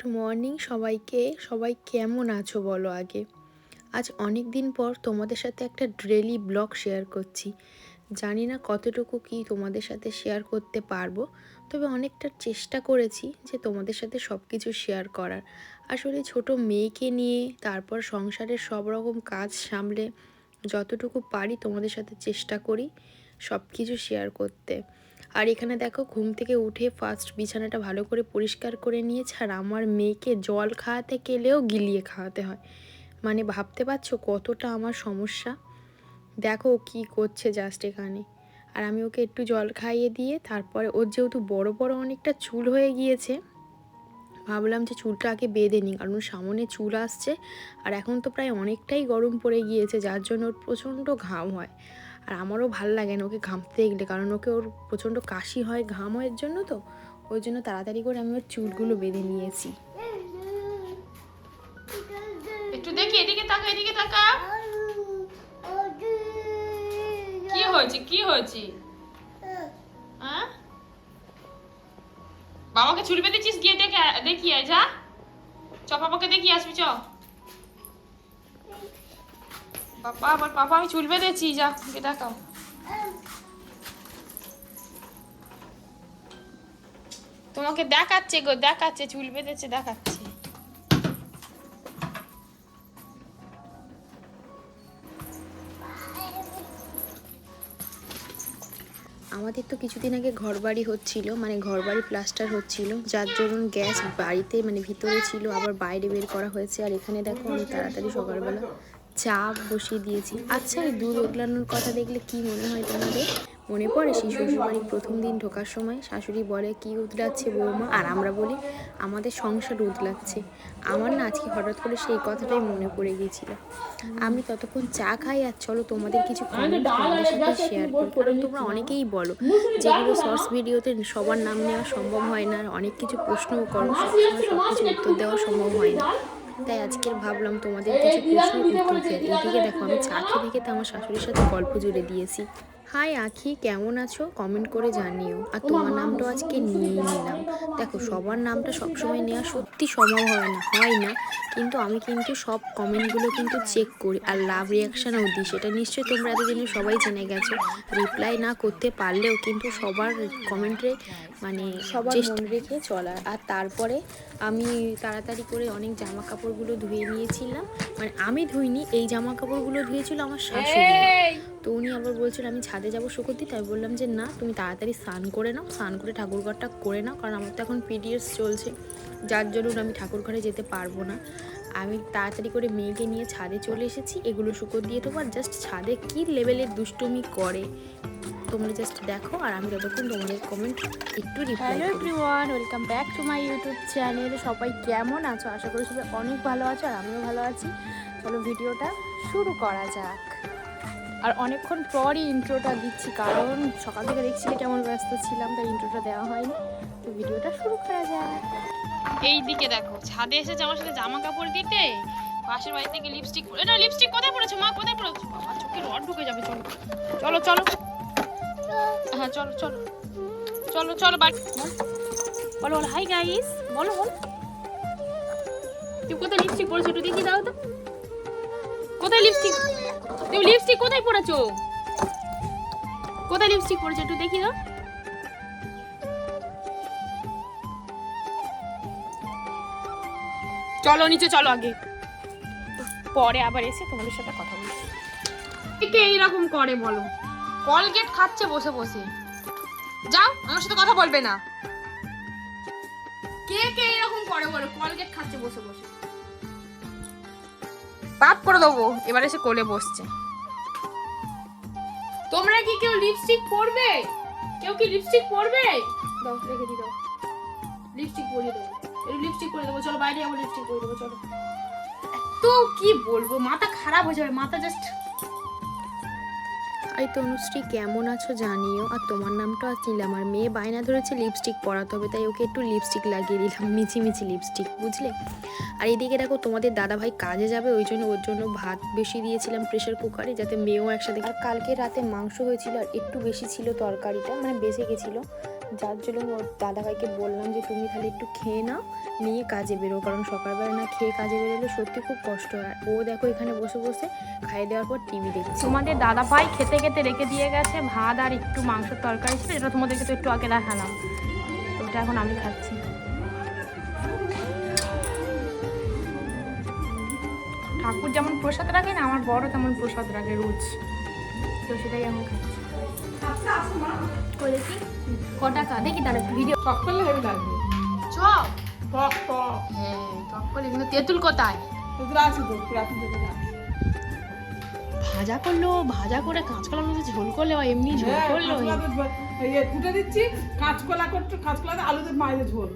Good morning সবাইকে। সবাই কেমন আছো বলো আগে? আজ অনেক দিন পর তোমাদের সাথে একটা ডেলি ব্লগ শেয়ার করছি। জানি না কতটুকু কি তোমাদের সাথে শেয়ার করতে পারব, তবে অনেকটা চেষ্টা করেছি যে তোমাদের সাথে সব কিছু শেয়ার করার। আসলে ছোট মেয়েকে নিয়ে, তারপর সংসারের সব রকম কাজ সামলে যতটুকু পারি তোমাদের সাথে চেষ্টা করি সব কিছু শেয়ার করতে। আর এখানে দেখো ঘুম থেকে উঠে ফার্স্ট বিছানাটা ভালো করে পরিষ্কার করে নিয়েছে আর আমার মেয়েকে জল খাওয়াতে গেলেও গিলিয়ে খাওয়াতে হয়। মানে ভাবতে পারছ কতটা আমার সমস্যা? দেখো কী করছে জাস্ট এখানে। আর আমি ওকে একটু জল খাইয়ে দিয়ে তারপরে ওর যেহেতু বড় বড় অনেকটা চুল হয়ে গিয়েছে, ভাবলাম যে চুলটা আগে বেঁধে নিই কারণ সামনে চুল আসছে। আর এখন তো প্রায় অনেকটাই গরম পড়ে গিয়েছে, যার জন্য ওর প্রচণ্ড ঘাম হয়। আর আমারও ভালো লাগে না ওকে ঘামতে দেখলে, কারণ ওকে ওর প্রচণ্ড কাশি হয়, ঘাম হয় এর জন্য তো। ওই জন্য তাড়াতাড়ি করে আমি ওর চুলগুলো বেঁধে নিয়েছি। একটু দেখি, এদিকে তাকা এদিকে তাকা। কি হয়েছে কি হয়েছে? হ্যাঁ? বাবাকে চুল বেঁধেছিস? গিয়ে দেখে, দেখি যা। চ পাপাকে দেখি, আসবি, চ। আমার পাপা, আমি চুল বেঁধেছি, যা তোমাকে দেখাচ্ছে গো, দেখাচ্ছে, চুল বেঁধেছে, দেখাচ্ছে। আমাদের তো কিছুদিন আগে ঘর বাড়ি হচ্ছিল মানে ঘর বাড়ি প্লাস্টার হচ্ছিল, যার জন্য গ্যাস বাড়িতে মানে ভিতরে ছিল, আবার বাইরে বের করা হয়েছে, আর এখানে দেখো আমি তাড়াতাড়ি সকালবেলা চা বসিয়ে দিয়েছি। আচ্ছা এই দুধ ওগলানোর কথা দেখলে কি মনে হয় তোমাদের? মনে পড়ে সেই শ্বশুরবাড়ির প্রথম দিন ঢোকার সময়? শাশুড়ি বলে, কি উতলাচ্ছে বৌমা? আর আমরা বলি, আমাদের সংসার উতলাচ্ছে আমার না আজকে হঠাৎ করে সেই কথাটাই মনে পড়ে গিয়েছিল। আমি ততক্ষণ চা খাই আর চলো তোমাদের কিছু শেয়ার করি। তোমরা অনেকেই বলো, যেগুলো শর্টস ভিডিওতে সবার নাম নেওয়া সম্ভব হয় না, আর অনেক কিছু প্রশ্নও করো সব কিছু উত্তর দেওয়া সম্ভব হয় না। তাই আজকের ভাবলাম তোমাদের কিছু প্রশ্ন উত্তর এদিকে দেখো, আমি চা দেখে তো আমার শাশুড়ির সাথে গল্প জুড়ে দিয়েছি। হাই আখি কেমন আছো? কমেন্ট করে জানিও। আর তোমার নামটা আজকে নিয়েই নিলাম। দেখো সবার নামটা সবসময় নেওয়া সত্যি সম্ভব হয় না হয় না। কিন্তু আমি কিন্তু সব কমেন্টগুলো কিন্তু চেক করি আর লাভ রিয়াকশানও দিই। সেটা নিশ্চয়ই তোমরা এতদিনে সবাই জেনে গেছো। রিপ্লাই না করতে পারলেও কিন্তু সবার কমেন্টে মানে সবার মন রেখে চলার। আর তারপরে আমি তাড়াতাড়ি করে অনেক জামা কাপড়গুলো ধুয়ে নিয়েছিলাম। মানে আমি ধুইনি এই জামা কাপড়গুলো ধুয়েছিল আমার শাশুড়ি। তো উনি আবার বলছিল আমি ছাদে যাব শুকোতে দিতে আমি বললাম যে না তুমি তাড়াতাড়ি স্নান করে নাও স্নান করে ঠাকুর ঘরটা করে নাও কারণ আমার তো এখন পিডিএস চলছে। যার জন্য আমি ঠাকুর ঘরে যেতে পারব না। আমি তাড়াতাড়ি করে মেয়েকে নিয়ে ছাদে চলে এসেছি। এগুলো শুকো দিয়ে দেবো আর জাস্ট ছাদে কী লেভেলের দুষ্টুমি করে তোমরা জাস্ট দেখো আর আমি যতক্ষণ তোমাদের কমেন্ট একটু hello everyone welcome back to my YouTube channel সবাই কেমন আছো? আশা করি সবাই অনেক ভালো আছো আর আমিও ভালো আছি। চলো ভিডিওটা শুরু করা যাক। আর অনেকক্ষণ পরই ইন্ট্রোটা দিচ্ছি, কারণ সকাল থেকে দেখছি কেমন ব্যস্ত ছিলাম, তাই ইন্ট্রোটা দেওয়া হয়নি। তো ভিডিওটা শুরু করা যায় এই দিকে দেখো, ছাদে এসেছে আমার সাথে জামা কাপড় দিতে। পাশের বাড়ি থেকে লিপস্টিক না লিপস্টিক কোথায় পড়েছো মা? কোথায় পড়েছো? বাবা চোখে রড ঢুকে যাবে, চলো। চলো চলো। হ্যাঁ চলো চলো। চলো চলো, বাড়ি। বলো বলো হাই গাইস বলো বলো। তুমি কোথায় লিপস্টিক পরেছো একটু দেখি দাও তো। কোথায় লিপস্টিক তুমি লিপস্টিক কোথায় পরেছো কোথায় লিপস্টিক পরেছো একটু দেখি দাও চলো, নিচে চলো আগে। পরে আবার এসে তোমাদের সাথে কথা বলছি কে এইরকম করে বলো? কলগেট খাচ্ছে বসে বসে। যাও, আমার সাথে কথা বলবে না। কে কে এরকম করে বলো? কলগেট খাচ্ছে বসে বসে। পাপ করে দেবো। এবার এসে কোলে বসছে। তোমরা কি কেউ লিপস্টিক পরবে? কেউ কি লিপস্টিক পরবে? দাও, রেখে দি দাও। লিপস্টিক পরিয়ে দেবো। লিপস্টিক করে দেবো। চলো, বাইরে যাব লিপস্টিক করে দেবো, চলো। তো কি বলব? মাথা খারাপ হয়ে যাবে। মাথা জাস্ট এই তনুশ্রী, কেমন আছো জানিও। আর তোমার নামটা নিলাম আর মেয়ে বায়না ধরেছে লিপস্টিক পরাতে হবে, তাই ওকে একটু লিপস্টিক লাগিয়ে দিলাম মিছি মিছি লিপস্টিক বুঝলে? আর এদিকে দেখো, তোমাদের দাদাভাই কাজে যাবে, ওই জন্য ওর জন্য ভাত বেশি দিয়েছিলাম প্রেশার কুকারে যাতে মেয়েও একসাথে আর কালকে রাতে মাংস হয়েছিল, আর একটু বেশি ছিল তরকারিটা মানে বেঁচে গেছিল। যার জন্য ওর দাদাভাইকে বললাম যে, তুমি খালি একটু খেয়ে নাও, নিয়ে কাজে বেরো। কারণ সকালবেলা না খেয়ে কাজে বেরোলে সত্যি খুব কষ্ট হয়। ও দেখো এখানে বসে বসে খাইয়ে দেওয়ার পর টিভি দেখছে। তোমাদের দাদা ভাই খেতে খেতে রেখে দিয়ে গেছে ভাত আর একটু মাংসের তরকারি ছিল, এটা তোমাদেরকে তো একটু আগে দেখালাম। ওটা এখন আমি খাচ্ছি। ঠাকুর যেমন প্রসাদ রাখে না, আমার বড় তেমন প্রসাদ রাখে রোজ। তো সেটাই আমি খাচ্ছি। ক টাকা দেখি তার ভিডিও সব করলে হেভি লাগবে। চপ টক টক হ্যাঁ টক করলে কিন্তু তেঁতুল কোথায়? এগুলো আছে তো পুরাতন আছে। ভাজা করল ভাজা করে কাঁচকলা মধ্যে ঝোল করলে বা এমনি ঝোল হ্যাঁ, করল কুটে দিচ্ছি কাঁচকলা করতে কাঁচকলা দিয়ে আলু দিয়ে মায়ের ঝোল।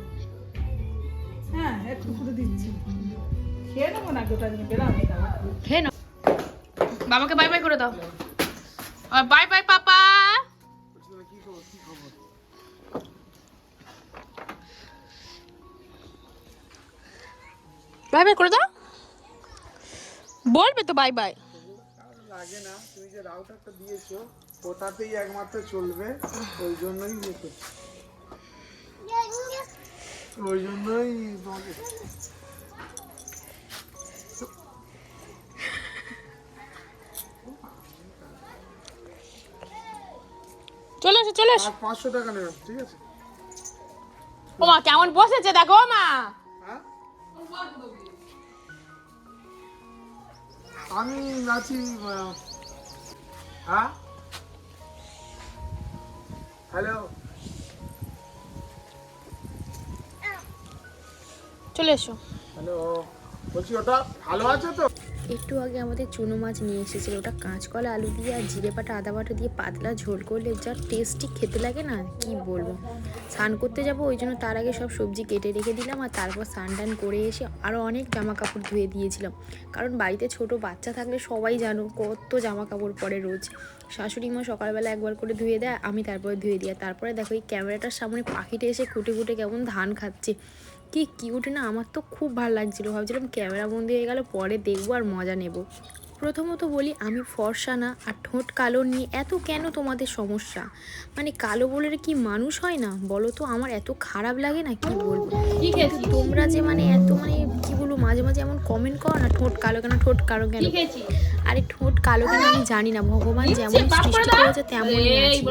হ্যাঁ একটু কুটে দিচ্ছি। খেয়ে নেব না গোটা নিয়ে বেরাও খেয়ে নাও। বাবাকে বাই বাই করে দাও। Bye bye papa. Bye bye করে দাও। বলবে তো বাই বাই। লাগে না, তুমি যে রাউটারটা দিয়েছ ওটাতেই একমাত্র চলবে, ওই জন্যই ইয়ে ওই জন্যই তোমাকে পাঁচশো টাকা ঠিক আছে। ও মা কেমন বসেছে দেখো মা। হ্যাঁ? আমি আছি হ্যাঁ? হ্যালো? চলে এসো। হ্যালো? বলছি ওটা ভালো আছে তো? একটু আগে আমাদের চুনো মাছ নিয়ে এসেছিল। ওটা কাঁচকলা, আলু দিয়ে আর জিরে বাটা আদা বাটা দিয়ে পাতলা ঝোল করলে যা টেস্টি খেতে লাগে না, কি বলব? স্নান করতে যাব, ওই জন্য তার আগে সব সবজি কেটে রেখে দিলাম আর তারপর স্নান টান করে এসে আরও অনেক জামা কাপড় ধুয়ে দিয়েছিলাম। কারণ বাড়িতে ছোট বাচ্চা থাকলে সবাই জানো কত জামা কাপড় পরে রোজ। শাশুড়ি মা সকালবেলা একবার করে ধুয়ে দেয়, আমি তারপরে ধুয়ে দিই। তারপরে দেখো এই ক্যামেরাটার সামনে পাখিটা এসে খুঁটে খুঁটে কেমন ধান খাচ্ছে। কি কিউট না আমার তো খুব ভালো লাগছিল। ভাবছিলাম ক্যামেরা বন্দি হয়ে গেল পরে দেখব আর মজা নেব। প্রথমত বলি আমি ফর্সা না আর ঠোঁট কালো নিয়ে এত কেন তোমাদের সমস্যা? মানে কালো বলে কি মানুষ হয় না? বলো তো আমার এত খারাপ লাগে না কি বলব? কি খেয়েছি তোমরা যে মানে এত মানে কি বলব মাঝে মাঝে এমন কমেন্ট করো না ঠোঁট কালো কেন ঠোঁট কালো কেন? আরে ঠোঁট কালো কেন আমি জানি না। ভগবান যেমন সৃষ্টি করেছে তেমনই আছি।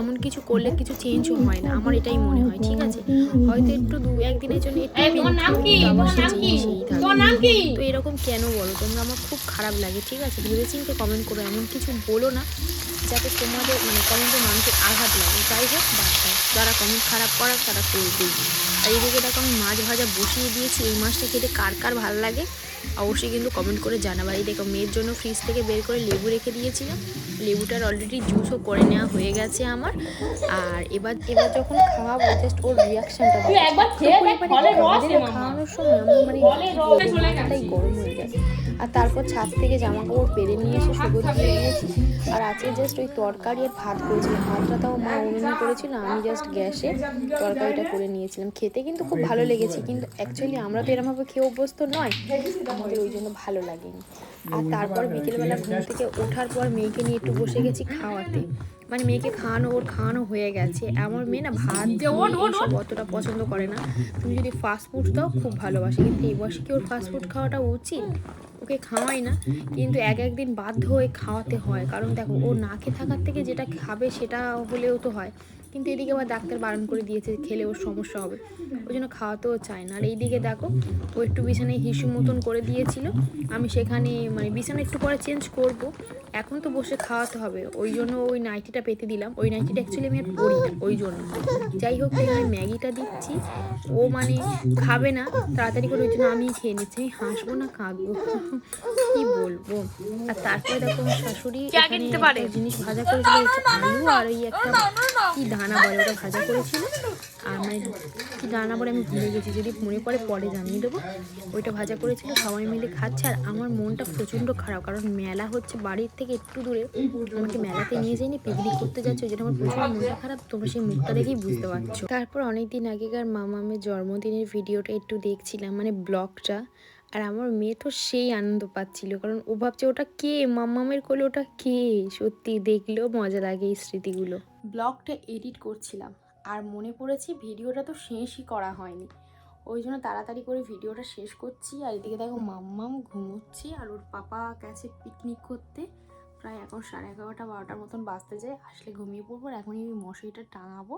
এমন কিছু করলে কিছু চেঞ্জও হয় না। আমার এটাই মনে হয় ঠিক আছে? হয়তো একটু দু একদিনের জন্য একটু? তো এরকম কেন বলো? তোমরা আমার খুব খারাপ লাগে ঠিক আছে? ভেবেচিন্তে কমেন্ট করো এমন কিছু বলো না যাতে তোমাদের মানে কমেন্টে মানুষের আঘাত লাগে। যাই হোক দাও। যারা কমেন্ট খারাপ করার তারা করবেই আর এদিকে দেখো আমি মাছ ভাজা বসিয়ে দিয়েছি। এই মাছটা খেতে কার কার ভালো লাগে? অবশ্যই কিন্তু কমেন্ট করে জানাবার এই দেখো মেয়ের জন্য ফ্রিজ থেকে বের করে লেবু রেখে দিয়েছিলাম। লেবুটার অলরেডি জুসও করে নেওয়া হয়ে গেছে আমার। আর এবার এবার যখন খাওয়াবো জাস্ট ওর রিয়াকশনটা একবার। খাওয়ানোর সময় আমার মানে গেছে। গরম হয়ে যায় আর তারপর ছাদ থেকে জামা কাপড় পেরে নিয়ে এসে শুকো দিয়ে দিয়েছি আর আজকে জাস্ট ওই তরকারি আর ভাত করেছিলাম। ভাতটা তাও মা উনুনে করেছিল, আমি জাস্ট গ্যাসে তরকারিটা করে নিয়েছিলাম। খেতে কিন্তু খুব ভালো লেগেছে, কিন্তু অ্যাকচুয়ালি আমরা তো এরমভাবে খেয়ে অভ্যস্ত নয়, আমাদের ওই জন্য ভালো লাগেনি। আর তারপর বিকেলবেলা ঘুম থেকে ওঠার পর মেয়েকে নিয়ে একটু বসে গেছি খাওয়াতে। মানে মেয়েকে খাওয়ানো ওর খাওয়ানো হয়ে গেছে। আমার মেয়ে না ভাত সব অতটা পছন্দ করে না। তুমি যদি ফাস্ট ফুড দাও খুব ভালোবাসে। কিন্তু এই বয়সে কি ওর ফাস্টফুড খাওয়াটা উচিত? ওকে খাওয়াই না। কিন্তু এক একদিন বাধ্য হয়ে খাওয়াতে হয়। কারণ দেখো ও না খেয়ে থাকার থেকে যেটা খাবে সেটা হলেও তো হয়। কিন্তু এদিকে আবার ডাক্তার বারণ করে দিয়েছে খেলে ওর সমস্যা হবে ওই জন্য খাওয়াতেও চায় না আর এইদিকে দেখো ও একটু বিছানায় হিসু মতন করে দিয়েছিল আমি সেখানে মানে বিছানা একটু পরে চেঞ্জ করব এখন তো বসে খাওয়াতে হবে ওই জন্য ওই নাইটিটা পেতে দিলাম ওই নাইটিটা অ্যাকচুয়ালি আমি আর পরি না ওই জন্য যাই হোক আমি ম্যাগিটা দিচ্ছি ও মানে খাবে না তাড়াতাড়ি করে ওই জন্য আমি খেয়ে নিচ্ছি আমি হাসবো না কাঁদবো কি বলব আর তারপরে দেখো আমার শাশুড়ি জিনিস ভাজা করেছিল হচ্ছে আলু আর ওই একটা কি দানা বলে ওটা ভাজা করেছিল। আর মানে কি দানা বলে আমি ভুলে গেছি, যদি মনে পড়ে পরে জানিয়ে দেবো। ওইটা ভাজা করেছিল, সবাই মিলে খাচ্ছে, আর আমার মনটা প্রচণ্ড খারাপ, কারণ মেলা হচ্ছে বাড়ির থেকে একটু দূরে। আমাকে মেলাতে নিয়ে যায়নি পিকনিক করতে যাচ্ছে, ওই জন্য আমার প্রচুর মনটা খারাপ। তোমরা সেই মুখটা দেখেই বুঝতে পারছ। তারপর অনেকদিন আগেকার মামামের জন্মদিনের ভিডিওটা একটু দেখছিলাম মানে ব্লগটা। আর আমার মেয়ে তো সেই আনন্দ পাচ্ছিল। কারণ ও ভাবছে ওটা কে? মাম্মামের কোলে ওটা কে? সত্যি দেখলেও মজা লাগে এই স্মৃতিগুলো। ব্লগটা এডিট করছিলাম আর মনে পড়েছে ভিডিওটা তো শেষই করা হয়নি। ওই জন্য তাড়াতাড়ি করে ভিডিওটা শেষ করছি। আর এদিকে দেখো মাম্মাম ঘুমোচ্ছে আর ওর পাপা গেছে পিকনিক করতে। প্রায় এখন সাড়ে এগারোটা, বারোটার মতন বাজতে যায়। আসলে ঘুমিয়ে পড়ব এখনই আমি মশারিটা টাঙাবো।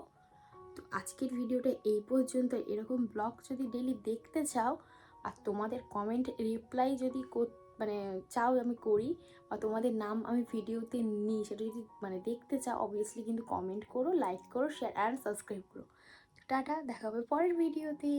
তো আজকের ভিডিওটা এই পর্যন্ত। এরকম ব্লগ যদি ডেলি দেখতে চাও আর তোমাদের কমেন্ট রিপ্লাই যদি মানে চাও আমি করি বা তোমাদের নাম আমি ভিডিওতে নিই, সেটা যদি মানে দেখতে চাও অবভিয়াসলি কিন্তু কমেন্ট করো লাইক করো শেয়ার অ্যান্ড সাবস্ক্রাইব করো। টাটা, দেখা হবে পরের ভিডিওতে